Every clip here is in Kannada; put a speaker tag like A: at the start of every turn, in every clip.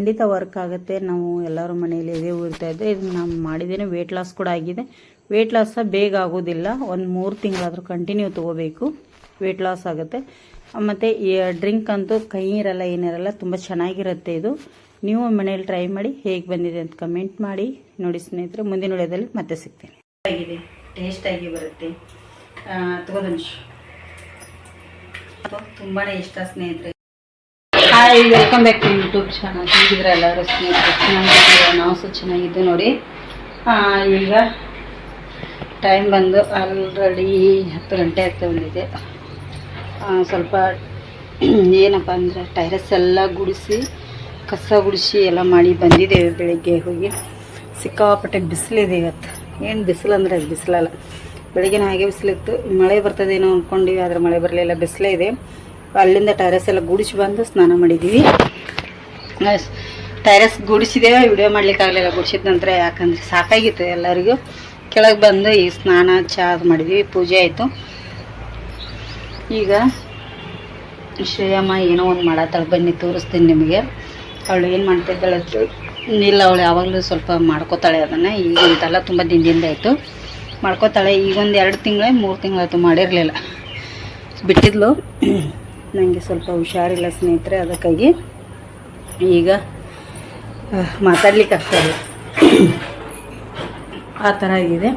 A: ಖಂಡಿತ ವರ್ಕ್ ಆಗುತ್ತೆ. ನಾವು ಎಲ್ಲರ ಮನೆಯಲ್ಲಿ ಇದೇ ಊರ್ತಾ ಇದ್ದೆ ಇದು ನಾವು ಮಾಡಿದ್ದೇನೆ ವೇಟ್ ಲಾಸ್ ಕೂಡ ಆಗಿದೆ. ವೇಟ್ ಲಾಸ್ ಬೇಗ ಆಗೋದಿಲ್ಲ. ಒಂದು ಮೂರು ತಿಂಗಳಾದರೂ ಕಂಟಿನ್ಯೂ ತೊಗೋಬೇಕು. ವೇಟ್ ಲಾಸ್ ಆಗುತ್ತೆ. ಮತ್ತು ಡ್ರಿಂಕ್ ಅಂತೂ ಕೈ ಇರಲ್ಲ ಏನಿರಲ್ಲ ತುಂಬ ಚೆನ್ನಾಗಿರುತ್ತೆ ಇದು. ನೀವು ಮನೇಲಿ ಟ್ರೈ ಮಾಡಿ ಹೇಗೆ ಬಂದಿದೆ ಅಂತ ಕಮೆಂಟ್ ಮಾಡಿ. ನೋಡಿ ಸ್ನೇಹಿತರೆ, ಮುಂದಿನ ವಿಡಿಯೋದಲ್ಲಿ ಮತ್ತೆ ಸಿಗ್ತೇನೆ. ಆಗಿದೆ. ಟೇಸ್ಟಾಗಿ ಬರುತ್ತೆ. ತಗೋದನ್ಶ್ ತುಂಬಾ ಇಷ್ಟ ಸ್ನೇಹಿತರೆ. Hi welcome back to YouTube channel ಹೇಗಿದ್ರೆ ಎಲ್ಲರೂ? ಸ್ನೇಹಿತರು, ಚೆನ್ನಾಗಿದ್ದೀರಾ? ನಾವು ಸಹ ಚೆನ್ನಾಗಿದ್ದು ನೋಡಿ. ಈಗ ಟೈಮ್ ಬಂದು ಆಲ್ರೆಡಿ ಹತ್ತು ಗಂಟೆ ಆಗ್ತಾ ಬಂದಿದೆ. ಸ್ವಲ್ಪ ಏನಪ್ಪ ಅಂದರೆ ಟೈರಸ್ ಎಲ್ಲ ಗುಡಿಸಿ, ಕಸ ಗುಡಿಸಿ ಎಲ್ಲ ಮಾಡಿ ಬಂದಿದ್ದೇವೆ ಬೆಳಿಗ್ಗೆ ಹೋಗಿ. ಸಿಕ್ಕಾಪಟ್ಟೆ ಬಿಸಿಲಿದೆ ಇವತ್ತು. ಏನು ಬಿಸಿಲು ಅಂದರೆ ಅದು ಬಿಸಿಲಲ್ಲ. ಬೆಳಗ್ಗೆ ಹಾಗೆ ಬಿಸಿಲಿತ್ತು. ಮಳೆ ಬರ್ತದೇನೋ ಅಂದ್ಕೊಂಡಿವಿ ಆದರೆ ಮಳೆ ಬರಲಿಲ್ಲ. ಬಿಸಿಲೇ ಇದೆ. ಅಲ್ಲಿಂದ ಟೈರಸ್ ಎಲ್ಲ ಗುಡಿಸಿ ಬಂದು ಸ್ನಾನ ಮಾಡಿದ್ದೀವಿ ಟೈರಸ್ ಗುಡಿಸಿದೆ ವಿಡಿಯೋ ಮಾಡ್ಲಿಕ್ಕಾಗಲಿಲ್ಲ ಗುಡಿಸಿದ ನಂತರ ಯಾಕಂದರೆ ಸಾಕಾಗಿತ್ತು ಎಲ್ಲರಿಗೂ. ಕೆಳಗೆ ಬಂದು ಈ ಸ್ನಾನ ಚಾ ಅದು ಮಾಡಿದ್ವಿ ಪೂಜೆ ಆಯಿತು. ಈಗ ಶ್ರೇಯಮ್ಮ ಏನೋ ಒಂದು ಮಾಡತ್ತಾಳೆ ಬನ್ನಿ ತೋರಿಸ್ತೀನಿ ನಿಮಗೆ. ಅವಳು ಏನು ಮಾಡ್ತಿದ್ದಾಳೆ ನೀಲ ಇಲ್ಲ ಅವಳು ಯಾವಾಗಲೂ ಸ್ವಲ್ಪ ಮಾಡ್ಕೋತಾಳೆ ಅದನ್ನು ಈಗ ಅಂತಲ್ಲ ತುಂಬ ದಿನದಿಂದ ಆಯಿತು. ಮಾಡ್ಕೋತಾಳೆ ಈಗೊಂದು ಎರಡು ತಿಂಗಳೇ ಮೂರು ತಿಂಗಳಾಯ್ತು ಮಾಡಿರಲಿಲ್ಲ. ಬಿಟ್ಟಿದ್ಲು. ನನಗೆ ಸ್ವಲ್ಪ ಹುಷಾರಿಲ್ಲ ಸ್ನೇಹಿತರೆ, ಅದಕ್ಕಾಗಿ ಈಗ ಮಾತಾಡ್ಲಿಕ್ಕೆ ಆಗ್ತದೆ ಆ ಥರ ಆಗಿದೆ.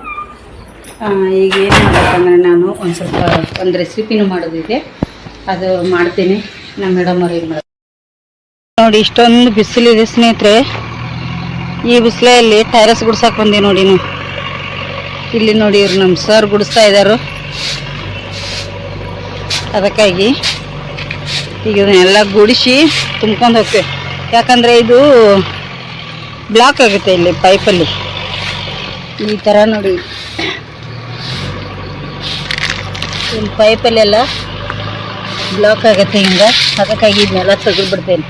A: ಈಗ ಏನು ಮಾಡಬೇಕಂದ್ರೆ ನಾನು ಒಂದು ಸ್ವಲ್ಪ ಒಂದು ರೆಸಿಪಿನೂ ಮಾಡೋದಿದೆ. ಅದು ಮಾಡ್ತೀನಿ. ನಮ್ಮ ಮೇಡಮ್ ಅವ್ರು ಏನು ಮಾಡಿ ನೋಡಿ, ಇಷ್ಟೊಂದು ಬಿಸಿಲಿದೆ ಸ್ನೇಹಿತರೆ. ಈ ಬಿಸಿಲಲ್ಲಿ ಟೈರಸ್ ಗುಡ್ಸಕ್ಕೆ ಬಂದೆ ನೋಡಿ ನೀವು ಇಲ್ಲಿ ನೋಡಿ ಇವ್ರು ನಮ್ಮ ಸರ್ ಗುಡಿಸ್ತಾ ಇದ್ದಾರೆ ಅದಕ್ಕಾಗಿ ಈಗ ಇದನ್ನೆಲ್ಲ ಗುಡಿಸಿ ತುಂಬ್ಕೊಂಡು ಹೋಗ್ತೇವೆ ಯಾಕಂದರೆ ಇದು ಬ್ಲಾಕ್ ಆಗುತ್ತೆ ಇಲ್ಲಿ ಪೈಪಲ್ಲಿ ಈ ಥರ ನೋಡಿ. ಇಲ್ಲಿ ಪೈಪಲ್ಲೆಲ್ಲ ಬ್ಲಾಕ್ ಆಗುತ್ತೆ ಹಿಂಗೆ. ಅದಕ್ಕಾಗಿ ಇದನ್ನೆಲ್ಲ ತೆಗೆದುಬಿಡ್ತೇನೆ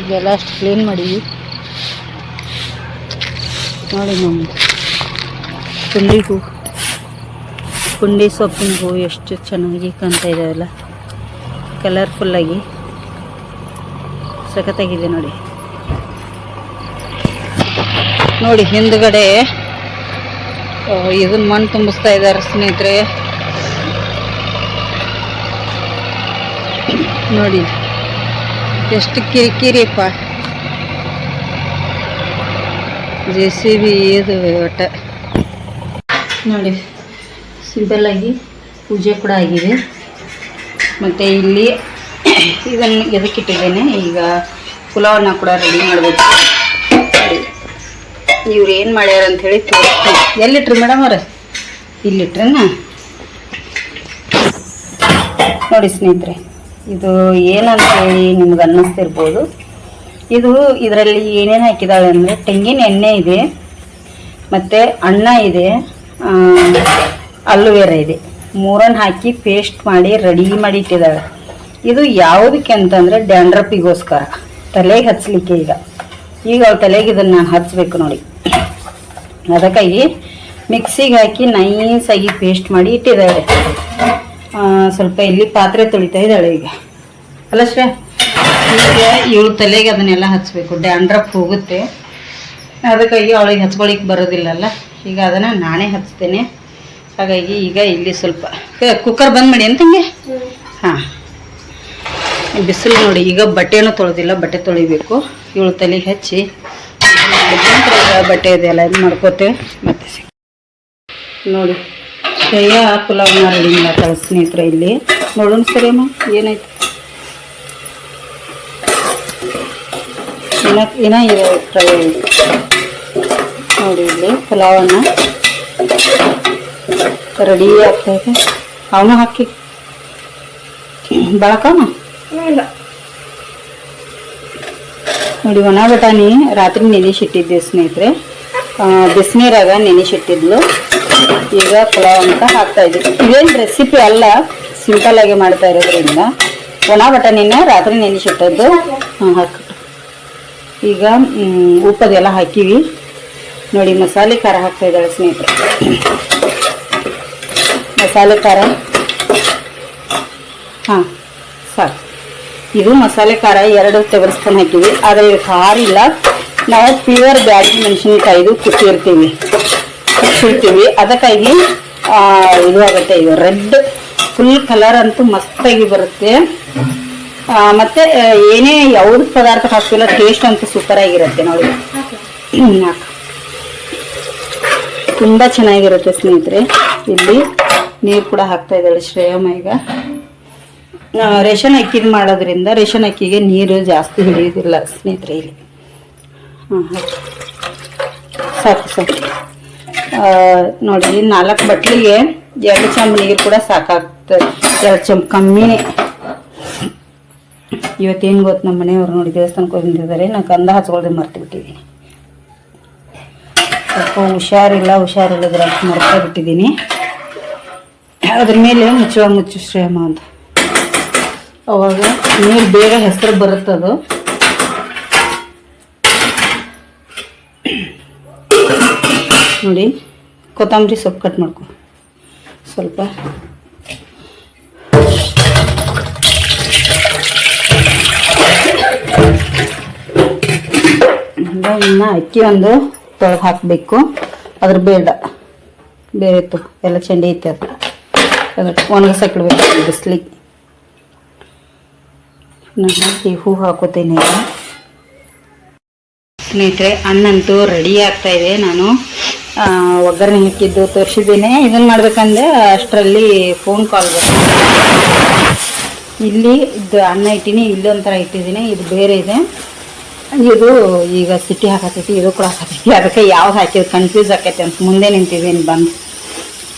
A: ಇದೆಲ್ಲ ಅಷ್ಟು ಕ್ಲೀನ್ ಮಾಡೀವಿ ನೋಡಿ ನಮ್ಮ ಕುಂಡಿ ಹೂ. ಕುಂಡಿ ಎಷ್ಟು ಚೆನ್ನಾಗಿ ಕಾಣ್ತಾ ಇದಾವಲ್ಲ ಕಲರ್ಫುಲ್ಲಾಗಿ ಸಖತ್ತಾಗಿದೆ ನೋಡಿ. ನೋಡಿ, ಹಿಂದ್ಗಡೆ ಇದನ್ನ ಮಣ್ಣು ತುಂಬಿಸ್ತಾ ಇದ್ದಾರೆ ಸ್ನೇಹಿತರೆ. ನೋಡಿ, ಎಷ್ಟು ಕಿರಿಕಿರಿಯಪ್ಪ ಜೆ ಸಿ ಬಿ ಇದು ಒಟ್ಟ. ನೋಡಿ ಸಿಂಪಲ್ ಆಗಿ ಪೂಜೆ ಕೂಡ ಆಗಿದೆ. ಮತ್ತು ಇಲ್ಲಿ ಇದನ್ನು ಎದಕ್ಕಿಟ್ಟಿದ್ದೇನೆ. ಈಗ ಪುಲಾವನ್ನ ಕೂಡ ರೆಡಿ ಮಾಡಬೇಕು. ಇವ್ರು ಏನು ಮಾಡ್ಯಾರ ಅಂತ ಹೇಳಿ ಎಲ್ಲಿಟ್ರಿ ಮೇಡಮ್ ಅವ್ರ? ಇಲ್ಲಿಟ್ರನ? ನೋಡಿ ಸ್ನೇಹಿತರೆ, ಇದು ಏನಂತ ಹೇಳಿ ನಿಮ್ಗೆ ಅನ್ನಿಸ್ತಿರ್ಬೋದು. ಇದು ಇದರಲ್ಲಿ ಏನೇನು ಹಾಕಿದ್ದಾವೆ ಅಂದರೆ ತೆಂಗಿನ ಎಣ್ಣೆ ಇದೆ, ಮತ್ತು ಅನ್ನ ಇದೆ ಅಲ್ಲುವೇರ ಇದೆ. ಮೂರನ್ನು ಹಾಕಿ ಪೇಸ್ಟ್ ಮಾಡಿ ರೆಡಿ ಮಾಡಿ ಇಟ್ಟಿದ್ದಾಳೆ ಇದು ಯಾವುದಕ್ಕೆ ಅಂತಂದರೆ ಡ್ಯಾಂಡ್ರಪ್ಪಿಗೋಸ್ಕರ ತಲೆಗೆ ಹಚ್ಚಲಿಕ್ಕೆ ಈಗ. ಈಗ ಅವ್ರ ತಲೆಗೆ ಇದನ್ನು ನಾನು ಹಚ್ಚಬೇಕು ನೋಡಿ. ಅದಕ್ಕಾಗಿ ಮಿಕ್ಸಿಗೆ ಹಾಕಿ ನೈಸಾಗಿ ಪೇಸ್ಟ್ ಮಾಡಿ ಇಟ್ಟಿದ್ದಾಳೆ. ಆ, ಸ್ವಲ್ಪ ಇಲ್ಲಿ ಪಾತ್ರೆ ತೊಳಿತಾ ಇದ್ದಾಳೆ ಈಗ. ಅಲ್ಲ ಶ್ರೇ ಈಗ ಇವಳು ತಲೆಗೆ ಅದನ್ನೆಲ್ಲ ಹಚ್ಚಬೇಕು ಡ್ಯಾಂಡ್ರಪ್ ಹೋಗುತ್ತೆ. ಅದಕ್ಕಾಗಿ ಅವಳಿಗೆ ಹಚ್ಕೊಳಿಕ್ಕೆ ಬರೋದಿಲ್ಲಲ್ಲ. ಈಗ ಅದನ್ನು ನಾನೇ ಹಚ್ತೇನೆ. ಹಾಗಾಗಿ ಈಗ ಇಲ್ಲಿ ಸ್ವಲ್ಪ ಕುಕ್ಕರ್ ಬಂದ್ ಮಾಡಿ ಅಂತಂಗೆ ಹಾಂ. ಬಿಸಿಲು ನೋಡಿ, ಈಗ ಬಟ್ಟೆನೂ ತೊಳೆದಿಲ್ಲ, ಬಟ್ಟೆ ತೊಳಿಬೇಕು. ಇವಳು ತಲೆಗೆ ಹಚ್ಚಿ. ಬಟ್ಟೆ ಇದೆಯಲ್ಲ ಇದು ಮಾಡ್ಕೋತೇವೆ ಮತ್ತೆ ನೋಡಿ ಶ್ರೇಯಾ ಪುಲಾವ್ನ ರೆಡಿ ಮಾಡತ್ತಾಳೆ ಸ್ನೇಹಿತರೆ ಇಲ್ಲಿ. ನೋಡೋಣ ಸರಿ ಅಮ್ಮ ಏನಾಯ್ತು? ಏನ ನೋಡಿ ಇಲ್ಲಿ ಪುಲಾವನ್ನ. ರೆಡಿ ಆಗ್ತೈತೆ. ಅವನು ಹಾಕಿ. ಬಳಕಮ್ಮ ನೋಡಿ ಒಣ ಬಟಾಣಿ ರಾತ್ರಿ ನೆನೆಸಿಟ್ಟಿದ್ದೆ ಸ್ನೇಹಿತರೆ. ಬಿಸಿನೀರಾಗ ನೆನೆಸಿಟ್ಟಿದ್ಲು. ಈಗ ಪುಲಾವ್ ಅಂತ ಹಾಕ್ತಾ ಇದ್ದೀವಿ ಇದೇನು ರೆಸಿಪಿ ಅಲ್ಲ ಸಿಂಪಲ್ ಆಗಿ ಮಾಡ್ತಾ ಇರೋದ್ರಿಂದ. ಒಣ ಬಟಾಣಿನ ರಾತ್ರಿ ನೆನೆಸಿಟ್ಟದ್ದು. ಹಾಕಿ. ಈಗ ಉಪ್ಪದೆಲ್ಲ ಹಾಕಿವಿ. ನೋಡಿ ಮಸಾಲೆ ಖಾರ ಹಾಕ್ತಾ ಇದ್ದಾಳೆ ಸ್ನೇಹಿತರೆ. ಮಸಾಲೆ ಖಾರ. ಹಾಂ, ಸಾಕು. ಇದು ಮಸಾಲೆ ಖಾರ ಎರಡು ಟೇಬಲ್ ಸ್ಪೂನ್ ಹಾಕಿವಿ ಆದರೆ ಖಾರ ಇಲ್ಲ. ನಾವು ಪ್ಯೂರ್ ಬ್ಯಾಗ್ ಮೆಣಸಿನ್ಕಾಯಿದು ಕುಟ್ಟಿರ್ತೀವಿ. ಕುಟ್ಟಿರ್ತೀವಿ. ಅದಕ್ಕಾಗಿ ಇದು ಆಗುತ್ತೆ. ಇದು ರೆಡ್ ಫುಲ್ ಕಲರ್ ಅಂತೂ ಮಸ್ತಾಗಿ ಬರುತ್ತೆ. ಮತ್ತು ಏನೇ ಯಾವ್ದು ಪದಾರ್ಥ ಹಾಕ್ತಿಲ್ಲ ಟೇಸ್ಟ್ ಅಂತೂ ಸೂಪರ್ ಆಗಿರುತ್ತೆ ನೋಡಿ. ತುಂಬ ಚೆನ್ನಾಗಿರುತ್ತೆ ಸ್ನೇಹಿತರೆ. ಇಲ್ಲಿ ನೀರು ಕೂಡ ಹಾಕ್ತಾ ಇದ್ದಾಳೆ ಶ್ರೇಯಮ್ಮ ಈಗ. ರೇಷನ್ ಅಕ್ಕಿ ಮಾಡೋದ್ರಿಂದ ರೇಷನ್ ಅಕ್ಕಿಗೆ ನೀರು ಜಾಸ್ತಿ ಹಿಡಿಯೋದಿಲ್ಲ ಸ್ನೇಹಿತರೆ ಇಲ್ಲಿ. ಹಾಂ ಸಾಕು ಸಾಕು. ನೋಡಿ ನಾಲ್ಕು ಬಟ್ಲಿಗೆ ಎರಡು ಚಮ್ ನೀರು ಕೂಡ ಸಾಕಾಗ್ತದೆ. ಎರಡು ಚಂಬ ಕಮ್ಮಿನೇ ಇವತ್ತೇನು ಗೊತ್ತು ನಮ್ಮ ಮನೆಯವರು ನೋಡಿ ದೇವಸ್ಥಾನಕ್ಕೆ ಹೋಗಿ ನಿಂತಿದ್ದಾರೆ ನಾನು ಕಂದ ಹಚ್ಕೊಳ್ದೆ ಮರ್ತು ಬಿಟ್ಟಿದ್ದೀನಿ. ಸ್ವಲ್ಪ ಹುಷಾರಿಲ್ಲ, ಹುಷಾರಿಲ್ಲದ್ರೆ ಮರ್ತಾ ಬಿಟ್ಟಿದ್ದೀನಿ. ಅದ್ರ ಮೇಲೆ ಮುಚ್ಚುವ ಮುಚ್ಚು ಶ್ರೇಮ ಅಂತ. ಅವಾಗ ನೀರು ಬೇಗ ಹೆಸರು ಬರುತ್ತದು ನೋಡಿ, ಕೊತ್ತಂಬರಿ ಸೊಪ್ಪು ಕಟ್ ಮಾಡ್ಕೊ. ಸ್ವಲ್ಪ. ಇನ್ನು ಅಕ್ಕಿ ಒಂದು ತೊಳೆದು ಹಾಕಬೇಕು. ಅದ್ರ ಬೇಡ. ಬೇರೆ ಇತ್ತು ಎಲ್ಲ ಚೆಂಡಿ ಐತೆ ಅದು. ಅದ್ರ ಒಣಗಿಸಾಕಿಡ್ಬೇಕು ಬಿಸಿಲಿಗೆ ನಾನು ಹಾಕಿ ಹೂ ಹಾಕೋತೀನಿ ಸ್ನೇಹಿತರೆ ಹಣ್ಣಂತೂ ರೆಡಿ ಆಗ್ತಾ ಇದೆ. ನಾನು ಒಗ್ಗರಣೆ ಹಾಕಿದ್ದು ತೋರಿಸಿದ್ದೇನೆ. ಇದನ್ನು ಮಾಡ್ಬೇಕಂದ್ರೆ ಅಷ್ಟರಲ್ಲಿ ಫೋನ್ ಕಾಲ್ ಇಲ್ಲಿ ಇದು ಅನ್ನ ಇಟ್ಟಿನಿ ಇಲ್ಲೊಂಥರ ಇಟ್ಟಿದ್ದೀನಿ. ಇದು ಬೇರೆ ಇದೆ. ಇದು ಈಗ ಸಿಟಿ ಹಾಕತೈತಿ, ಇದು ಕೂಡ ಹಾಕತೈತಿ. ಅದಕ್ಕೆ ಯಾವ್ದು ಹಾಕಿದ್ ಕನ್ಫ್ಯೂಸ್ ಆಕೈತಿ ಅಂತ ಮುಂದೆ ನಿಂತಿದ್ದೀನಿ, ಬಂದು.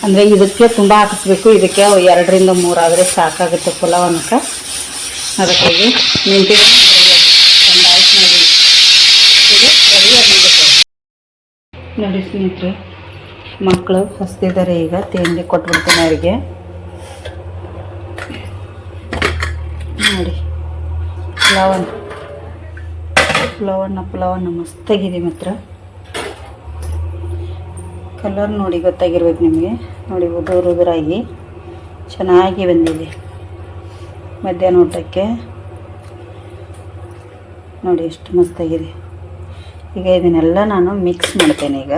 A: ಅಂದರೆ ಇದಕ್ಕೆ ತುಂಬ ಹಾಕಿಸ್ಬೇಕು. ಇದಕ್ಕೆ ಎರಡರಿಂದ ಮೂರು ಆದರೆ ಸಾಕಾಗುತ್ತೆ ಪುಲಾವ್ ಅನ್ನಕ್ಕೆ ಅದಕ್ಕಾಗಿ ಮೆಂತ್ಯ ನೋಡಿ ಸ್ನೇಹಿತರೆ ಮಕ್ಕಳು ಹಸ್ತಿದ್ದಾರೆ ಈಗ ತಿಂಡಿ ಕೊಟ್ಬಿಡ್ತೀನಿ ಅವರಿಗೆ. ನೋಡಿ ಪುಲಾವನ್ನ ಪುಲಾವನ್ನ ಪುಲಾವನ್ನ ಮಸ್ತಾಗಿದೆ ಮಾತ್ರ. ಕಲರ್ ನೋಡಿ ಗೊತ್ತಾಗಿರ್ಬೇಕು ನಿಮಗೆ. ನೋಡಿ ಉದುರು ಉದುರಾಗಿ ಚೆನ್ನಾಗಿ ಬಂದಿದೆ ಮಧ್ಯಾಹ್ನ ಊಟಕ್ಕೆ. ನೋಡಿ ಎಷ್ಟು ಮಸ್ತಾಗಿದೆ. ಈಗ ಇದನ್ನೆಲ್ಲ ನಾನು ಮಿಕ್ಸ್ ಮಾಡ್ತೇನೆ ಈಗ.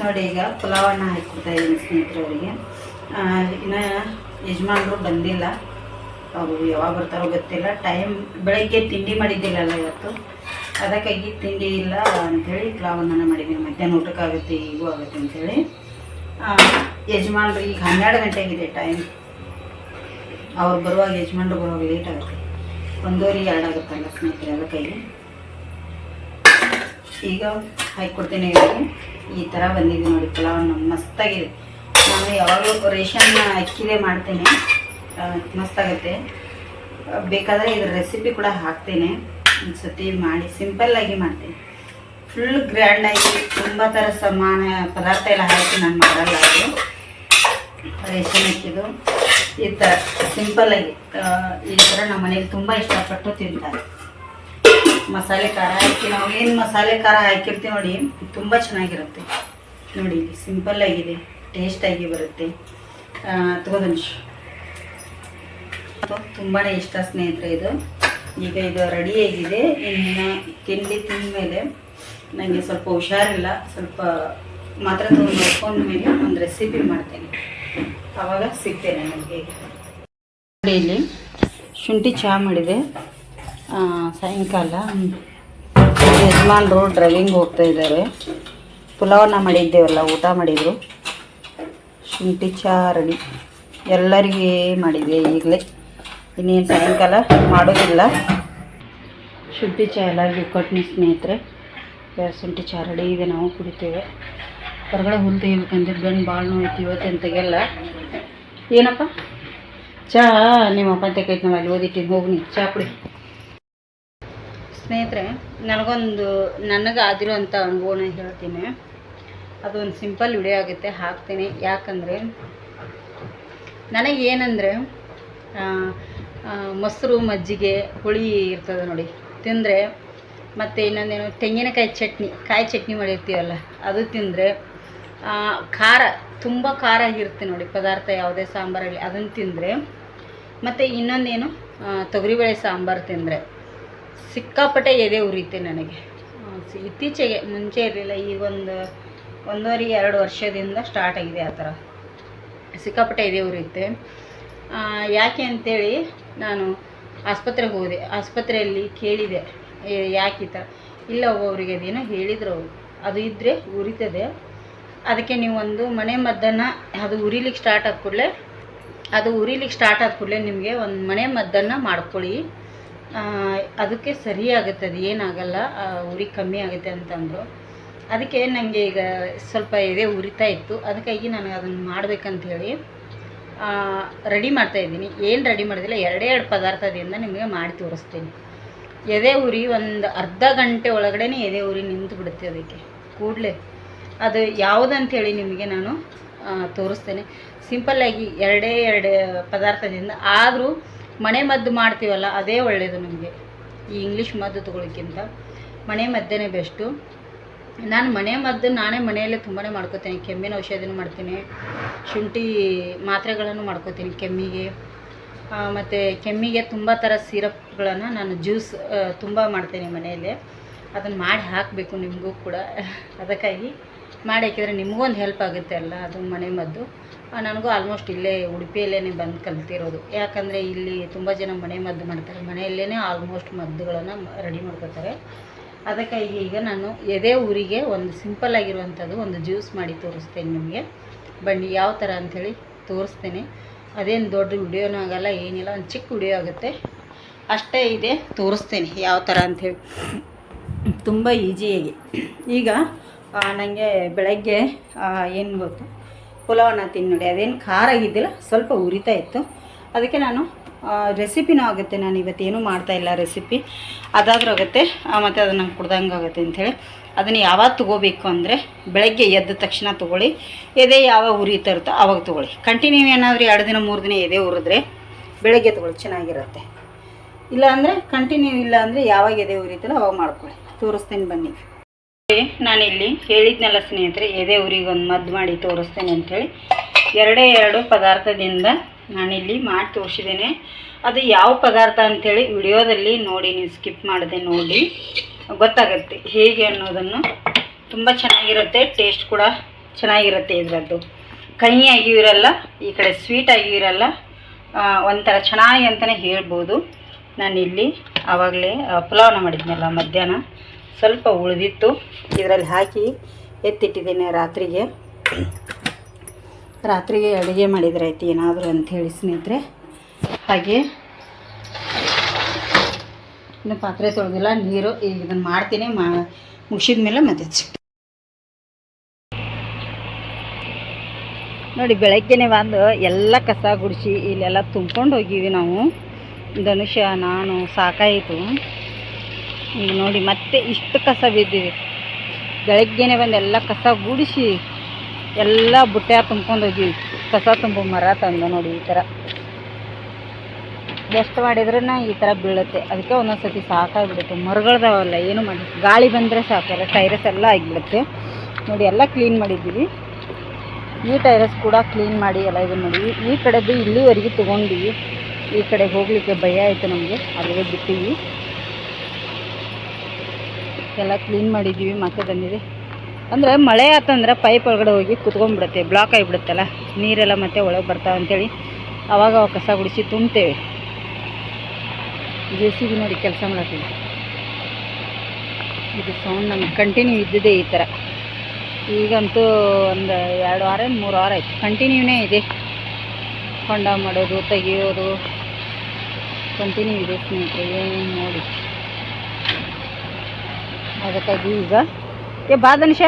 A: ನೋಡಿ ಈಗ ಪುಲಾವನ್ನು ಹಾಕ್ಕೊಡ್ತಾ ಇದ್ದೀನಿ ಸ್ನೇಹಿತರವರಿಗೆ. ಇನ್ನು ಯಜಮಾನರು ಬಂದಿಲ್ಲ. ಅವರು ಯಾವಾಗ ಬರ್ತಾರೋ ಗೊತ್ತಿಲ್ಲ. ಟೈಮ್ ಬೆಳಗ್ಗೆ ತಿಂಡಿ ಮಾಡಿದ್ದಿಲ್ಲಲ್ಲ ಇವತ್ತು. ಅದಕ್ಕಾಗಿ ತಿಂಡಿ ಇಲ್ಲ ಅಂಥೇಳಿ ಪ್ಲಾವನ್ನ ಮಾಡಿದ್ದೀನಿ ಮಧ್ಯಾಹ್ನ ಊಟಕ್ಕಾಗುತ್ತೆ ಈಗೂ ಆಗುತ್ತೆ ಅಂಥೇಳಿ ಯಜಮಾನ್ರು ಈಗ ಹನ್ನೆರಡು ಗಂಟೆಗಿದೆ ಟೈಮ್ ಅವ್ರು ಬರುವಾಗ ಯಜಮಾನ್ರು ಬರುವಾಗ ಲೇಟ್ ಆಗುತ್ತೆ. ಒಂದೂವರೆ ಎರಡು ಆಗುತ್ತಲ್ಲ ಸ್ನೇಹಿತರೆ ಅದಕ್ಕಾಗಿ. ಈಗ ಹಾಕಿಕೊಡ್ತೀನಿ ಇವರಿಗೆ ಈ ಥರ ಬಂದಿದೆ ನೋಡಿ ಪುಲಾವನ್ನು ಮಸ್ತಾಗಿದೆ. ನಾನು ಯಾವಾಗಲೂ ರೇಷನ್ ಅಕ್ಕಿದೆ ಮಾಡ್ತೇನೆ. ಮಸ್ತಾಗುತ್ತೆ. ಬೇಕಾದರೆ ಇದ್ರ ರೆಸಿಪಿ ಕೂಡ ಹಾಕ್ತೇನೆ. ಒಂದು ಸತಿ ಮಾಡಿ ಸಿಂಪಲ್ಲಾಗಿ ಮಾಡ್ತೀನಿ. ಫುಲ್ ಗ್ರ್ಯಾಂಡಾಗಿ ತುಂಬ ಥರ ಸಮಾನ ಪದಾರ್ಥ ಎಲ್ಲ ಹಾಕಿ ನಾನು ಮಾಡಲ್ಲ ಅದು. ರೇಷನ್ ಹಾಕಿದ್ದು. ಈ ಥರ ಸಿಂಪಲ್ಲಾಗಿ ಈ ಥರ ನಮ್ಮ ಮನೇಲಿ ತುಂಬ ಇಷ್ಟಪಟ್ಟು ತಿಂತಾರೆ. ಮಸಾಲೆ ಖಾರ ಹಾಕಿ, ನಾವು ಏನು ಮಸಾಲೆ ಖಾರ ಹಾಕಿರ್ತೀವಿ ನೋಡಿ, ತುಂಬ ಚೆನ್ನಾಗಿರುತ್ತೆ. ನೋಡಿ ಸಿಂಪಲ್ಲಾಗಿದೆ ಸಿಂಪಲ್ ಆಗಿದೆ ಟೇಸ್ಟ್ ಆಗಿ ಬರುತ್ತೆ. ತಗೋದನ್ಶ್ ತುಂಬಾ ಇಷ್ಟ ಸ್ನೇಹಿತರೆ ಇದು. ಈಗ ಇದು ರೆಡಿ ಆಗಿದೆ. ಇನ್ನು ತಿಂಡಿ ತಿಂದ ಮೇಲೆ ನನಗೆ ಸ್ವಲ್ಪ ಹುಷಾರಿಲ್ಲ. ಸ್ವಲ್ಪ ಮಾತ್ರ ತೊಗೊಂಡು ನೋಡ್ಕೊಂಡ ಮೇಲೆ ಒಂದು ರೆಸಿಪಿ ಮಾಡ್ತೇನೆ. ಆವಾಗ ಸಿಗ್ತೇನೆ ನನಗೆ ಇಲ್ಲಿ ಶುಂಠಿ ಚಹಾ ಮಾಡಿದೆ. ಸಾಯಂಕಾಲ. ಯಜಮಾನ್ರು ಡ್ರೈವಿಂಗ್ ಹೋಗ್ತಾ ಇದ್ದಾರೆ. ಪುಲಾವನ್ನ ಮಾಡಿದ್ದೇವಲ್ಲ, ಊಟ ಮಾಡಿದರು. ಶುಂಠಿ ಚಹಾ ರೆಡಿ ಎಲ್ಲರಿಗೆ ಮಾಡಿದೆ ಈಗಲೇ. ಇನ್ನೇನು ಸಾಯಂಕಾಲ ಮಾಡೋದಿಲ್ಲ. ಶುಂಠಿ ಚಹಾ ಎಲ್ಲರಿಗೂ ಕೊಟ್ಟಿನಿ ಸ್ನೇಹಿತರೆ. ಶುಂಠಿ ಚಾ ರೆಡಿ ಇದೆ, ನಾವು ಕುಡಿತೇವೆ. ಹೊರಗಡೆ ಹುಲ್ ತೆಗಿಬೇಕಂದ್ರೆ ಬೆನ್ನು ಭಾಳ ನೋಯ್ತು ಇವತ್ತೇನು ತೆಗಿಯಲ್ಲ. ಏನಪ್ಪ? ಚಹಾ ನಿಮ್ಮ ಅಪ್ಪ ತೆಗೈತೆ ನಾವು ಅಲ್ಲಿ ಓದಿಟ್ಟಿದ್ದು ಹೋಗಿ ಚಹಾ ಕುಡಿ. ಸ್ನೇಹಿತರೆ, ನನಗೊಂದು ನನಗೆ ಆಗಿರೋಂಥ ಅನುಭವನ ಹೇಳ್ತೀನಿ. ಅದೊಂದು ಸಿಂಪಲ್ ವಿಡಿಯೋ ಆಗುತ್ತೆ, ಹಾಕ್ತೀನಿ. ಯಾಕಂದರೆ ನನಗೆ ಏನಂದರೆ ಮೊಸರು, ಮಜ್ಜಿಗೆ, ಹುಳಿ ಇರ್ತದೆ ನೋಡಿ. ತಿಂದರೆ ಮತ್ತು ಇನ್ನೊಂದೇನು, ತೆಂಗಿನಕಾಯಿ ಚಟ್ನಿ, ಕಾಯಿ ಚಟ್ನಿ ಮಾಡಿರ್ತೀವಲ್ಲ, ಅದು ತಿಂದರೆ ಖಾರ, ತುಂಬ ಖಾರ ಆಗಿರುತ್ತೆ ನೋಡಿ, ಪದಾರ್ಥ ಯಾವುದೇ ಸಾಂಬಾರಲ್ಲಿ, ಅದನ್ನು ತಿಂದರೆ. ಮತ್ತು ಇನ್ನೊಂದೇನು ತೊಗರಿಬೇಳೆ ಸಾಂಬಾರು ತಿಂದರೆ. ಸಿಕ್ಕಾಪಟ್ಟೆ ಎದೆ ಉರಿತೆ ನನಗೆ. ಇತ್ತೀಚೆಗೆ, ಮುಂಚೆ ಇರಲಿಲ್ಲ, ಈಗ ಒಂದು, ಒಂದೂವರೆ, ಎರಡು ವರ್ಷದಿಂದ ಸ್ಟಾರ್ಟ್ ಆಗಿದೆ ಆ ಥರ. ಸಿಕ್ಕಾಪಟ್ಟೆ ಎದೆ ಉರಿಯುತ್ತೆ. ಯಾಕೆ ಅಂತೇಳಿ ನಾನು ಆಸ್ಪತ್ರೆಗೆ ಹೋದೆ. ಆಸ್ಪತ್ರೆಯಲ್ಲಿ ಕೇಳಿದೆ. ಯಾಕೆ ಈ ಥರ ಇಲ್ಲ ಒಬ್ಬೊಬ್ರಿಗೆ ಅದೇನೋ ಹೇಳಿದ್ರು ಅವರು. ಅದು ಇದ್ದರೆ ಉರಿತದೆ. ಅದಕ್ಕೆ ನೀವು ಒಂದು ಮನೆ ಮದ್ದನ್ನು ಅದು ಉರಿಲಿಕ್ಕೆ ಸ್ಟಾರ್ಟ್ ಆದ ಕೂಡಲೇ, ಅದು ಉರಿಲಿಕ್ಕೆ ಸ್ಟಾರ್ಟ್ ಆದ ಕೂಡಲೇ ನಿಮಗೆ ಒಂದು ಮನೆ ಮದ್ದನ್ನು ಮಾಡ್ಕೊಳ್ಳಿ. ಅದಕ್ಕೆ ಸರಿ ಆಗುತ್ತೆ ಅದು ಏನಾಗಲ್ಲ ಉರಿ ಕಮ್ಮಿ ಆಗುತ್ತೆ ಅಂತಂದರು. ಅದಕ್ಕೆ ನನಗೆ ಈಗ ಸ್ವಲ್ಪ ಎದೆ ಉರಿತಾ ಇತ್ತು. ಅದಕ್ಕಾಗಿ ನಾನು ಅದನ್ನು ಮಾಡಬೇಕಂತ ಹೇಳಿ ರೆಡಿ ಮಾಡ್ತಾ ಇದ್ದೀನಿ. ಏನು ರೆಡಿ ಮಾಡಿದಿಲ್ಲ ಎರಡೇ ಎರಡು ಪದಾರ್ಥದಿಂದ ನಿಮಗೆ ಮಾಡಿ ತೋರಿಸ್ತೀನಿ. ಎದೆ ಉರಿ ಒಂದು ಅರ್ಧ ಗಂಟೆ ಒಳಗಡೆನೇ ಎದೆ ಉರಿ ನಿಂತು ಬಿಡುತ್ತೆ ಅದಕ್ಕೆ. ಕೂಡಲೇ. ಅದು ಯಾವುದಂತೇಳಿ ನಿಮಗೆ ನಾನು ತೋರಿಸ್ತೇನೆ. ಸಿಂಪಲ್ಲಾಗಿ ಎರಡೇ ಎರಡು ಪದಾರ್ಥದಿಂದ. ಆದರೂ ಮನೆ ಮದ್ದು ಮಾಡ್ತೀವಲ್ಲ, ಅದೇ ಒಳ್ಳೆಯದು ನಮಗೆ. ಈ ಇಂಗ್ಲೀಷ್ ಮದ್ದು ತೊಗೊಳಕ್ಕಿಂತ ಮನೆ ಮದ್ದೇ ಬೆಸ್ಟು ನಾನು ಮನೆ ಮದ್ದು ನಾನೇ ಮನೆಯಲ್ಲೇ ತುಂಬಾ ಮಾಡ್ಕೋತೀನಿ. ಕೆಮ್ಮಿನ ಔಷಧಿನೂ ಮಾಡ್ತೀನಿ. ಶುಂಠಿ ಮಾತ್ರೆಗಳನ್ನು ಮಾಡ್ಕೋತೀನಿ ಕೆಮ್ಮಿಗೆ. ಮತ್ತು ಕೆಮ್ಮಿಗೆ ತುಂಬ ಥರ ಸಿರಪ್ಗಳನ್ನು ನಾನು ಜ್ಯೂಸ್ ತುಂಬ ಮಾಡ್ತೀನಿ ಮನೆಯಲ್ಲೇ. ಅದನ್ನು ಮಾಡಿ ಹಾಕಬೇಕು ನಿಮಗೂ ಕೂಡ. ಅದಕ್ಕಾಗಿ ಮಾಡಿ ಹಾಕಿದರೆ ನಿಮಗೂ ಒಂದು ಹೆಲ್ಪ್ ಆಗುತ್ತೆ ಅಲ್ಲ, ಅದು ಮನೆ ಮದ್ದು. ನನಗೂ ಆಲ್ಮೋಸ್ಟ್ ಇಲ್ಲೇ ಉಡುಪಿಯಲ್ಲೇ ಬಂದು ಕಲ್ತಿರೋದು. ಯಾಕಂದರೆ ಇಲ್ಲಿ ತುಂಬ ಜನ ಮನೆ ಮದ್ದು ಮಾಡ್ತಾರೆ. ಮನೆಯಲ್ಲೇ ಆಲ್ಮೋಸ್ಟ್ ಮದ್ದುಗಳನ್ನು ರೆಡಿ ಮಾಡ್ಕೋತಾರೆ. ಅದಕ್ಕಾಗಿ ಈಗ ನಾನು ಎದೆ ಊರಿಗೆ ಒಂದು ಸಿಂಪಲ್ ಆಗಿರುವಂಥದ್ದು ಒಂದು ಜ್ಯೂಸ್ ಮಾಡಿ ತೋರಿಸ್ತೇನೆ ನಿಮಗೆ. ಬನ್ನಿ, ಯಾವ ಥರ ಅಂಥೇಳಿ ತೋರಿಸ್ತೇನೆ. ಅದೇನು ದೊಡ್ಡ ವಿಡಿಯೋನೂ ಆಗಲ್ಲ, ಏನಿಲ್ಲ, ಒಂದು ಚಿಕ್ಕ ವಿಡಿಯೋ ಆಗುತ್ತೆ. ಅಷ್ಟೇ ಇದೆ, ತೋರಿಸ್ತೇನೆ ಯಾವ ಥರ ಅಂಥೇಳಿ. ತುಂಬ ಈಸಿಯಾಗಿ ಈಗ ನನಗೆ ಬೆಳಗ್ಗೆ ಏನು ಗೊತ್ತು ಪುಲಾವನ್ನ ತಿನ್ನೋಡಿ ನೋಡಿ ಅದೇನು ಖಾರ ಆಗಿದ್ದಿಲ್ಲ, ಸ್ವಲ್ಪ ಉರಿತಾ ಇತ್ತು. ಅದಕ್ಕೆ ನಾನು ರೆಸಿಪಿನೂ ಆಗುತ್ತೆ. ನಾನು ಇವತ್ತೇನು ಮಾಡ್ತಾ ಇಲ್ಲ ರೆಸಿಪಿ ಅದಾದರೂ ಆಗುತ್ತೆ. ಮತ್ತು ಅದನ್ನು ನಂಗೆ ಕುಡ್ದಂಗೆ ಆಗುತ್ತೆ ಅಂಥೇಳಿ ಅದನ್ನು ಯಾವಾಗ ತೊಗೋಬೇಕು ಅಂದರೆ ಬೆಳಗ್ಗೆ ಎದ್ದ ತಕ್ಷಣ ತೊಗೊಳ್ಳಿ. ಎದೆ ಯಾವಾಗ ಉರಿತಾ ಇರುತ್ತೋ ಆವಾಗ ತೊಗೊಳ್ಳಿ. ಕಂಟಿನ್ಯೂ ಏನಾದರೂ ಎರಡು ದಿನ, ಮೂರು ದಿನ ಎದೆ ಉರಿದ್ರೆ ಬೆಳಗ್ಗೆ ತೊಗೊಳ್ಳಿ. ಚೆನ್ನಾಗಿರುತ್ತೆ. ಇಲ್ಲ ಅಂದರೆ ಕಂಟಿನ್ಯೂ ಇಲ್ಲ ಅಂದರೆ ಯಾವಾಗ ಎದೆ ಉರಿತಲ್ಲ ಅವಾಗ ಮಾಡ್ಕೊಳ್ಳಿ. ತೋರಿಸ್ತೇನೆ ಬನ್ನಿ. ನಾನಿಲ್ಲಿ ಹೇಳಿದ್ನಲ್ಲ ಸ್ನೇಹಿತರೆ, ಎದೆ ಉರಿಗೆ ಒಂದು ಮದ್ದು ಮಾಡಿ ತೋರಿಸ್ತೇನೆ ಅಂಥೇಳಿ ಎರಡೇ ಎರಡು ಪದಾರ್ಥದಿಂದ ನಾನಿಲ್ಲಿ ಮಾಡಿ ತೋರಿಸಿದ್ದೇನೆ. ಅದು ಯಾವ ಪದಾರ್ಥ ಅಂಥೇಳಿ ವಿಡಿಯೋದಲ್ಲಿ ನೋಡಿ, ನೀವು ಸ್ಕಿಪ್ ಮಾಡದೆ ನೋಡಿ. ಗೊತ್ತಾಗುತ್ತೆ ಹೇಗೆ ಅನ್ನೋದನ್ನು. ತುಂಬ ಚೆನ್ನಾಗಿರುತ್ತೆ ಟೇಸ್ಟ್ ಕೂಡ ಚೆನ್ನಾಗಿರುತ್ತೆ ಇದರದ್ದು. ಕಹಿ ಆಗಿಯೂ ಇರಲ್ಲ, ಈ ಕಡೆ ಸ್ವೀಟ್ ಆಗಿಯೂ ಇರಲ್ಲ ಒಂಥರ ಚೆನ್ನಾಗಿ ಅಂತಲೇ ಹೇಳ್ಬೋದು. ನಾನಿಲ್ಲಿ ಆವಾಗಲೇ ಪಲಾವ್ನ ಮಾಡಿದ್ನಲ್ಲ ಮಧ್ಯಾಹ್ನ. ಸ್ವಲ್ಪ ಉಳಿದಿತ್ತು. ಇದರಲ್ಲಿ ಹಾಕಿ ಎತ್ತಿಟ್ಟಿದ್ದೇನೆ ರಾತ್ರಿಗೆ. ರಾತ್ರಿಗೆ ಅಡುಗೆ ಮಾಡಿದ್ರೆ ಆಯ್ತು, ಏನಾದರೂ ಅಂಥೇಳಿ ಸ್ನೇಹಿತರೆ. ಹಾಗೆ ಇನ್ನು ಪಾತ್ರೆ ತೊಳೆದಿಲ್ಲ, ನೀರು ಈಗ ಇದನ್ನು ಮಾಡ್ತೀನಿ, ಮಾ ಮುಗಿಸಿದ ಮೇಲೆ ಮತ್ತೆ ನೋಡಿ, ಬೆಳಗ್ಗೆನೆ ಬಂದು ಎಲ್ಲ ಕಸ ಗುಡಿಸಿ ಇಲ್ಲೆಲ್ಲ ತುಂಬ್ಕೊಂಡು ಹೋಗಿವಿ ನಾವು. ಧನುಷ, ನಾನು ಸಾಕಾಯಿತು. ಈಗ ನೋಡಿ, ಮತ್ತೆ ಇಷ್ಟು ಕಸ ಬಿದ್ದಿದೆ. ಬೆಳಗ್ಗೆನೆ ಬಂದು ಎಲ್ಲ ಕಸ ಗುಡಿಸಿ ಎಲ್ಲ ಬುಟ್ಟೆ ತುಂಬ್ಕೊಂಡು ಹೋಗಿವಿ ಕಸ ತುಂಬ ಮರ ತಂದು ನೋಡಿ ಈ ಥರ ಎಷ್ಟು ಮಾಡಿದ್ರೂ ಈ ಥರ ಬೀಳುತ್ತೆ. ಅದಕ್ಕೆ ಒಂದೊಂದು ಸಾಕಾಗ್ಬಿಡುತ್ತೆ. ಮರಗಳದಾವಲ್ಲ, ಏನು ಮಾಡಿ ಗಾಳಿ ಬಂದರೆ ಸಾಕಲ್ಲ ಟೈರಸ್ ಎಲ್ಲ ಆಗಿಬಿಡುತ್ತೆ. ನೋಡಿ, ಎಲ್ಲ ಕ್ಲೀನ್ ಮಾಡಿದ್ದೀವಿ. ಈ ಟೈರಸ್ ಕೂಡ ಕ್ಲೀನ್ ಮಾಡಿ ಎಲ್ಲ ಇದು ಮಾಡಿ ಈ ಕಡೆದು ಇಲ್ಲಿವರೆಗೆ ತೊಗೊಂಡಿವಿ. ಈ ಕಡೆ ಹೋಗಲಿಕ್ಕೆ ಭಯ ಆಯಿತು ನಮಗೆ. ಅಲ್ಲಿಗೆ ಬಿಟ್ಟಿವಿ ಎಲ್ಲ ಕ್ಲೀನ್ ಮಾಡಿದ್ದೀವಿ. ಮತ್ತೆ ಬಂದಿದೆ. ಅಂದರೆ ಮಳೆ ಆತಂದ್ರೆ ಪೈಪ್ ಒಳಗಡೆ ಹೋಗಿ ಕುತ್ಕೊಂಡ್ಬಿಡುತ್ತೆ ಬ್ಲಾಕ್ ಆಗಿಬಿಡುತ್ತಲ್ಲ, ನೀರೆಲ್ಲ ಮತ್ತೆ ಒಳಗೆ ಬರ್ತಾವೆ ಅಂತೇಳಿ ಅವಾಗ ಅವು ಕಸ ಗುಡಿಸಿ ತುಂಬ್ತೇವೆ. ಜೆ ಸಿ ಬಿ ನೋಡಿ ಕೆಲಸ ಮಾಡ್ತೀವಿ ಇದು ಸೌಂಡ್ ನಮ್ಗೆ ಕಂಟಿನ್ಯೂ ಇದ್ದಿದೆ ಈ ಥರ. ಈಗಂತೂ ಒಂದು ಎರಡು ವಾರ, ಮೂರು ವಾರ ಆಯಿತು. ಕಂಟಿನ್ಯೂನೇ ಇದೆ. ಹೊಂಡ ಮಾಡೋದು, ತೆಗಿಯೋದು ಕಂಟಿನ್ಯೂ ಇದೆ ಸ್ನೇಹಿತರೆ ಏನು ನೋಡಿ. ಅದಕ್ಕಾಗಿ ಈಗ ಏ, ಬಾ ದನಿಷ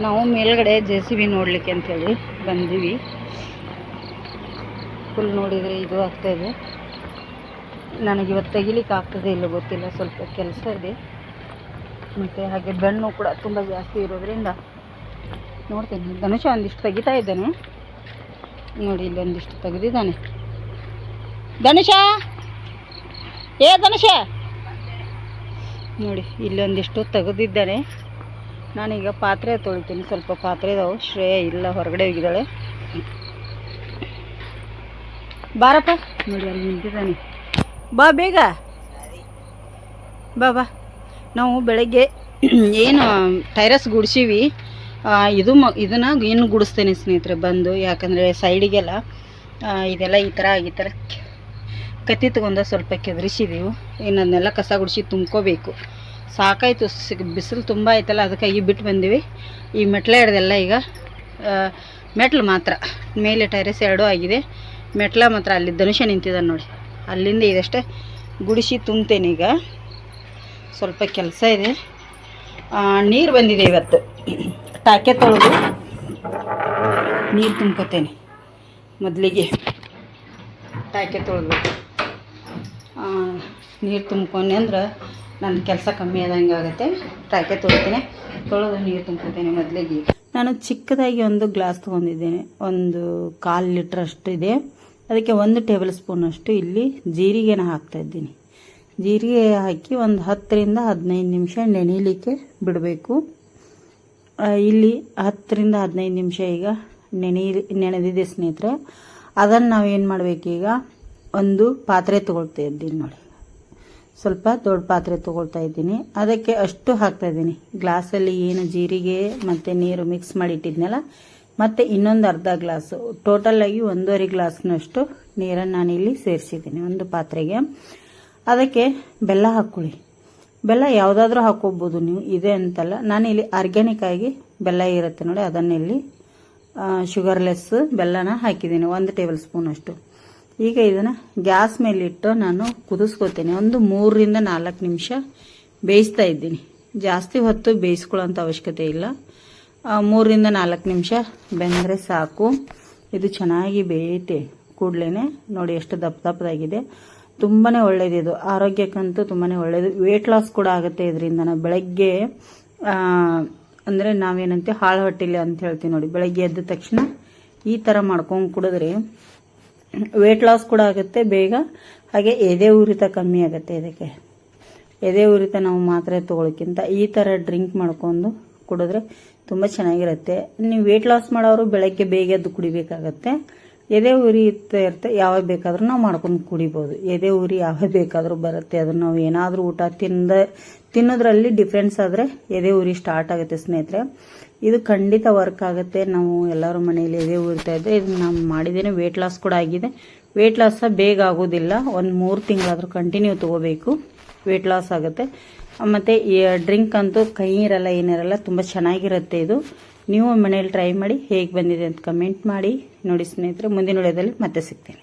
A: ನಾವು ಮೇಲ್ಗಡೆ ಜೆ ಸಿ ಬಿ ನೋಡಲಿಕ್ಕೆ ಅಂತೇಳಿ ಬಂದೀವಿ. ಫುಲ್ ನೋಡಿದರೆ ಇದು ಆಗ್ತಾಯಿದೆ ನನಗೆ ಇವತ್ತು ತೆಗಿಲಿಕ್ಕೆ ಆಗ್ತದೆ ಇಲ್ಲ ಗೊತ್ತಿಲ್ಲ, ಸ್ವಲ್ಪ ಕೆಲಸ ಇದೆ. ಮತ್ತು ಹಾಗೆ ಬೆಣ್ಣು ಕೂಡ ತುಂಬ ಜಾಸ್ತಿ ಇರೋದ್ರಿಂದ ನೋಡ್ತೀನಿ. ಧನುಷ ಒಂದಿಷ್ಟು ತೆಗಿತಾ ಇದ್ದಾನೆ. ನೋಡಿ ಇಲ್ಲಿ ಒಂದಿಷ್ಟು ತೆಗೆದಿದ್ದಾನೆ. ಧನುಷ! ಏ, ಧನುಷ! ನೋಡಿ, ಇಲ್ಲೊಂದಿಷ್ಟು ತೆಗೆದಿದ್ದಾನೆ. ನಾನೀಗ ಪಾತ್ರೆ ತೊಳಿತೀನಿ. ಸ್ವಲ್ಪ ಪಾತ್ರೆ ಇದಾವೆ ಶ್ರೇಯ ಇಲ್ಲ, ಹೊರಗಡೆ ಹೋಗಿದ್ದಾಳೆ. ಬಾರಪ್ಪ. ನೋಡಿ, ಅಲ್ಲಿ ನಿಂತಿದ್ದಾನೆ. ಬಾ ಬೇಗ. ಬಾ ಬಾ. ನಾವು ಬೆಳಗ್ಗೆ ಏನು ಟೈರಸ್ ಗುಡಿಸೀವಿ. ಇದು ಮ, ಇದನ್ನು ಏನು ಗುಡಿಸ್ತೇನೆ ಸ್ನೇಹಿತರೆ, ಬಂದು. ಯಾಕಂದರೆ ಸೈಡಿಗೆಲ್ಲ ಇದೆಲ್ಲ ಈ ಥರ ಈ ಥರ ಕತ್ತಿ ತಗೊಂಡು ಸ್ವಲ್ಪ ಕೆದರಿಸಿದೀವಿ. ಇನ್ನು ಅದನ್ನೆಲ್ಲ ಕಸ ಗುಡಿಸಿ ತುಂಬ್ಕೋಬೇಕು. ಸಾಕಾಯಿತು ಬಿಸಿಲು ತುಂಬ ಆಯ್ತಲ್ಲ ಅದಕ್ಕಾಗಿ ಬಿಟ್ಟು ಬಂದೀವಿ. ಈ ಮೆಟ್ಲ ಹಿಡ್ದೆಲ್ಲ ಈಗ ಮೆಟ್ಲು ಮಾತ್ರ. ಮೇಲೆ ಟೈರಸ್ ಎರಡೂ ಆಗಿದೆ. ಮೆಟ್ಲ ಮಾತ್ರ, ಅಲ್ಲಿ ಧನುಷ ನಿಂತಿದ್ದಾನೆ ನೋಡಿ. ಅಲ್ಲಿಂದ ಇದಷ್ಟೇ ಗುಡಿಸಿ ತುಂಬ್ತೇನೆ ಈಗ. ಸ್ವಲ್ಪ ಕೆಲಸ ಇದೆ. ನೀರು ಬಂದಿದೆ ಇವತ್ತು. ಟಾಕೆ ತೊಳೆದು ನೀರು ತುಂಬ್ಕೋತೇನೆ ಮೊದಲಿಗೆ. ಟಾಕೆ ತೊಳೆದ್ಬಿಟ್ಟು ನೀರು ತುಂಬ್ಕೊಂಡೆ ಅಂದ್ರೆ ನನ್ನ ಕೆಲಸ ಕಮ್ಮಿ ಆದಂಗೆ ಆಗುತ್ತೆ. ಟಾಕೆ ತೊಳಿತೀನಿ. ತೊಳೆದು ನೀರು ತುಂಬ್ಕೊತೇನೆ ಮೊದಲಿಗೆ. ನಾನು ಚಿಕ್ಕದಾಗಿ ಒಂದು ಗ್ಲಾಸ್ ತೊಗೊಂಡಿದ್ದೇನೆ ಒಂದು ಕಾಲು ಲೀಟ್ರ್ ಅಷ್ಟು ಇದೆ. ಅದಕ್ಕೆ ಒಂದು ಟೇಬಲ್ ಸ್ಪೂನ್ ಅಷ್ಟು ಇಲ್ಲಿ ಜೀರಿಗೆನ ಹಾಕ್ತಾ ಇದ್ದೀನಿ. ಜೀರಿಗೆ ಹಾಕಿ ಒಂದು ಹತ್ತರಿಂದ ಹದಿನೈದು ನಿಮಿಷ ನೆನೆಯಲಿಕ್ಕೆ ಬಿಡಬೇಕು. ಇಲ್ಲಿ ಹತ್ತರಿಂದ ಹದಿನೈದು ನಿಮಿಷ ಈಗ ನೆನೆ ನೆನೆದಿದೆ ಸ್ನೇಹಿತರೆ. ಅದನ್ನು ನಾವು ಏನು ಮಾಡಬೇಕೀಗ ಒಂದು ಪಾತ್ರೆ ತೊಗೊಳ್ತಾ ಇದ್ದೀನಿ ನೋಡಿ. ಸ್ವಲ್ಪ ದೊಡ್ಡ ಪಾತ್ರೆ ತೊಗೊಳ್ತಾ ಇದ್ದೀನಿ. ಅದಕ್ಕೆ ಅಷ್ಟು ಹಾಕ್ತಾ ಇದ್ದೀನಿ. ಗ್ಲಾಸಲ್ಲಿ ಏನು ಜೀರಿಗೆ ಮತ್ತು ನೀರು ಮಿಕ್ಸ್ ಮಾಡಿ ಇಟ್ಟಿದ್ನಲ್ಲ ಮತ್ತು ಇನ್ನೊಂದು ಅರ್ಧ ಗ್ಲಾಸು. ಟೋಟಲಾಗಿ ಒಂದೂವರೆ ಗ್ಲಾಸ್ನಷ್ಟು ನೀರನ್ನು ನಾನಿಲ್ಲಿ ಸೇರಿಸಿದ್ದೀನಿ ಒಂದು ಪಾತ್ರೆಗೆ. ಅದಕ್ಕೆ ಬೆಲ್ಲ ಹಾಕ್ಕೊಳ್ಳಿ. ಬೆಲ್ಲ ಯಾವುದಾದ್ರೂ ಹಾಕ್ಕೊಬೋದು ನೀವು. ಇದೆ ಅಂತಲ್ಲ. ನಾನು ಇಲ್ಲಿ ಆರ್ಗ್ಯಾನಿಕ್ ಆಗಿ ಬೆಲ್ಲ ಇರುತ್ತೆ ನೋಡಿ, ಅದನ್ನಿಲ್ಲಿ ಶುಗರ್ಲೆಸ್ ಬೆಲ್ಲನ ಹಾಕಿದ್ದೀನಿ, ಒಂದು ಟೇಬಲ್ ಸ್ಪೂನ್ ಅಷ್ಟು. ಈಗ ಇದನ್ನು ಗ್ಯಾಸ್ ಮೇಲಿಟ್ಟು ನಾನು ಕುದಿಸ್ಕೋತೀನಿ ಒಂದು ಮೂರರಿಂದ ನಾಲ್ಕು ನಿಮಿಷ ಬೇಯಿಸ್ತಾ ಇದ್ದೀನಿ. ಜಾಸ್ತಿ ಹೊತ್ತು ಬೇಯಿಸ್ಕೊಳ್ಳೋಂಥ ಅವಶ್ಯಕತೆ ಇಲ್ಲ. ಮೂರರಿಂದ ನಾಲ್ಕು ನಿಮಿಷ ಬೆಂದರೆ ಸಾಕು. ಇದು ಚೆನ್ನಾಗಿ ಬೇಯುತ್ತೆ ಕೂಡಲೇ ನೋಡಿ ಎಷ್ಟು ದಪ್ಪ ದಪ್ಪದಾಗಿದೆ. ತುಂಬಾ ಇದು. ಆರೋಗ್ಯಕ್ಕಂತೂ ತುಂಬಾ ಒಳ್ಳೆಯದು ವೇಟ್ ಲಾಸ್ ಕೂಡ ಆಗುತ್ತೆ ಇದರಿಂದ ನಾವು ಬೆಳಗ್ಗೆ ಅಂದರೆ ನಾವೇನಂತೆ ಹಾಳು ಹೊಟ್ಟಿಲ್ಲ ಅಂತ ಹೇಳ್ತೀವಿ ನೋಡಿ. ಬೆಳಗ್ಗೆ ಎದ್ದ ತಕ್ಷಣ ಈ ಥರ ಮಾಡ್ಕೊಂಡು ಕುಡಿದ್ರೆ ವೇಟ್ ಲಾಸ್ ಕೂಡ ಆಗುತ್ತೆ ಬೇಗ. ಹಾಗೆ ಎದೆ ಉರಿತ ಕಮ್ಮಿ ಆಗುತ್ತೆ ಇದಕ್ಕೆ. ಎದೆ ಉರಿತ ನಾವು ಮಾತ್ರೆ ತೊಗೊಳಕ್ಕಿಂತ ಈ ಥರ ಡ್ರಿಂಕ್ ಮಾಡ್ಕೊಂಡು ಕುಡಿದ್ರೆ ತುಂಬ ಚೆನ್ನಾಗಿರುತ್ತೆ. ನೀವು ವೇಟ್ ಲಾಸ್ ಮಾಡೋರು ಬೆಳಗ್ಗೆ ಬೇಗ ಎದ್ದು ಕುಡಿಬೇಕಾಗತ್ತೆ. ಎದೆ ಉರಿ ಇರ್ತಾ, ಯಾವಾಗ ಬೇಕಾದ್ರೂ ನಾವು ಮಾಡ್ಕೊಂಡು ಕುಡಿಬೋದು. ಎದೆ ಉರಿ ಯಾವಾಗ ಬೇಕಾದರೂ ಬರುತ್ತೆ. ಅದನ್ನು ನಾವು ಏನಾದರೂ ಊಟ ತಿಂದ ತಿನ್ನೋದ್ರಲ್ಲಿ ಡಿಫ್ರೆನ್ಸ್ ಆದರೆ ಎದೆ ಉರಿ ಸ್ಟಾರ್ಟ್ ಆಗುತ್ತೆ ಸ್ನೇಹಿತರೆ. ಇದು ಖಂಡಿತ ವರ್ಕ್ ಆಗುತ್ತೆ. ನಾವು ಎಲ್ಲರ ಮನೆಯಲ್ಲಿ ಎದೆ ಉರಿತಾ ಇದ್ದರೆ ಇದು ನಾವು ಮಾಡಿದ್ದೇನೆ ವೆಯ್ಟ್ ಲಾಸ್ ಕೂಡ ಆಗಿದೆ. ವೆಯ್ಟ್ ಲಾಸ್ ಬೇಗ ಆಗೋದಿಲ್ಲ. ಒಂದು ಮೂರು ತಿಂಗಳಾದರೂ ಕಂಟಿನ್ಯೂ ತೊಗೋಬೇಕು. ವೆಯ್ಟ್ ಲಾಸ್ ಆಗುತ್ತೆ. ಮತ್ತು ಡ್ರಿಂಕ್ ಅಂತೂ ಕೈ ಇರಲ್ಲ ಏನಿರಲ್ಲ, ತುಂಬ ಚೆನ್ನಾಗಿರುತ್ತೆ ಇದು. ನೀವು ಮನೇಲಿ ಟ್ರೈ ಮಾಡಿ ಹೇಗೆ ಬಂದಿದೆ ಅಂತ ಕಮೆಂಟ್ ಮಾಡಿ. ನೋಡಿ ಸ್ನೇಹಿತರೆ, ಮುಂದಿನ ವಿಡಿಯೋದಲ್ಲಿ ಮತ್ತೆ ಸಿಗ್ತೀನಿ.